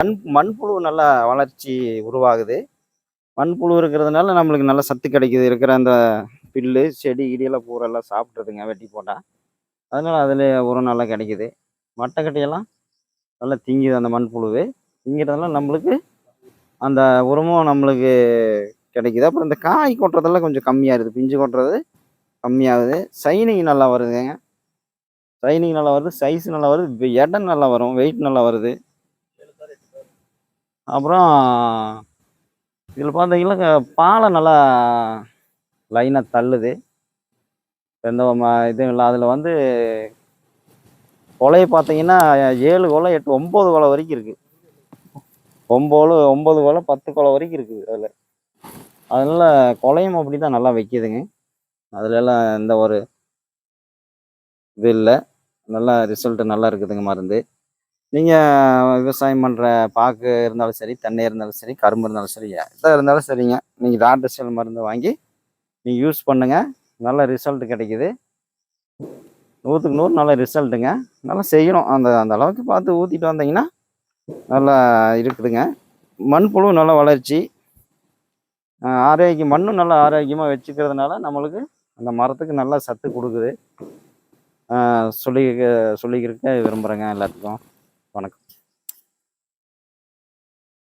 மண் மண்புழு நல்லா வளர்ச்சி உருவாகுது. மண்புழு இருக்கிறதுனால நம்மளுக்கு நல்ல சத்து கிடைக்குது. இருக்கிற அந்த புல்லு செடி இடியெல்லாம் பூரெல்லாம் சாப்பிட்றதுங்க வெட்டி போட்டால் அதனால் அதில் உரம் நல்லா கிடைக்குது. மட்டைக்கட்டையெல்லாம் நல்லா திங்குது அந்த மண்புழுவு. திங்கிறதுனால நம்மளுக்கு அந்த உரமும் நம்மளுக்கு கிடைக்குது. அப்புறம் இந்த காய் கொட்டுறதெல்லாம் கொஞ்சம் கம்மியாகுது பிஞ்சு கொட்டுறது கம்மியாகுது. சைனிங் நல்லா வருதுங்க. சைனிங் நல்லா வருது. சைஸ் நல்லா வருது. இப்போ இடம் நல்லா வரும். வெயிட் நல்லா வருது. அப்புறம் இதில் பார்த்தீங்கன்னா க- பாலை நல்லா லைனாக தள்ளுது. எந்த இதுவும் இல்லை. அதில் வந்து கொலையை பார்த்தீங்கன்னா ஏழு கொலை எட்டு ஒம்பது கொலை வரைக்கும் இருக்குது ஒம்பது ஒம்பது கொலை பத்து கொலை வரைக்கும் இருக்குது அதில். அதனால் கொலையும் அப்படி தான் நல்லா வைக்கிதுங்க. அதுலலாம் எந்த ஒரு இது இல்லை. நல்லா ரிசல்ட்டு நல்லா இருக்குதுங்க மருந்து. நீங்கள் விவசாயம் பண்ணுற பாக்கு இருந்தாலும் சரி தென்னை இருந்தாலும் சரி கரும்பு இருந்தாலும் சரி எதாக இருந்தாலும் சரிங்க. நீங்கள் டாக்டர் செல் மருந்து வாங்கி நீங்கள் யூஸ் பண்ணுங்கள் நல்ல ரிசல்ட் கிடைக்குது. நூற்றுக்கு நூறு நல்ல ரிசல்ட்டுங்க நல்லா செய்யணும். அந்த அந்த அளவுக்கு பார்த்து ஊற்றிட்டு வந்தீங்கன்னா நல்லா இருக்குதுங்க. மண்புழு நல்ல வளர்ச்சி. ஆரோக்கியம் மண்ணும் நல்லா ஆரோக்கியமாக வச்சுக்கிறதுனால நம்மளுக்கு அந்த மரத்துக்கு நல்லா சத்து கொடுக்குது. சொல்லி சொல்லிக்கிருக்க விரும்புகிறேங்க எல்லாத்துக்கும். வணக்கம்.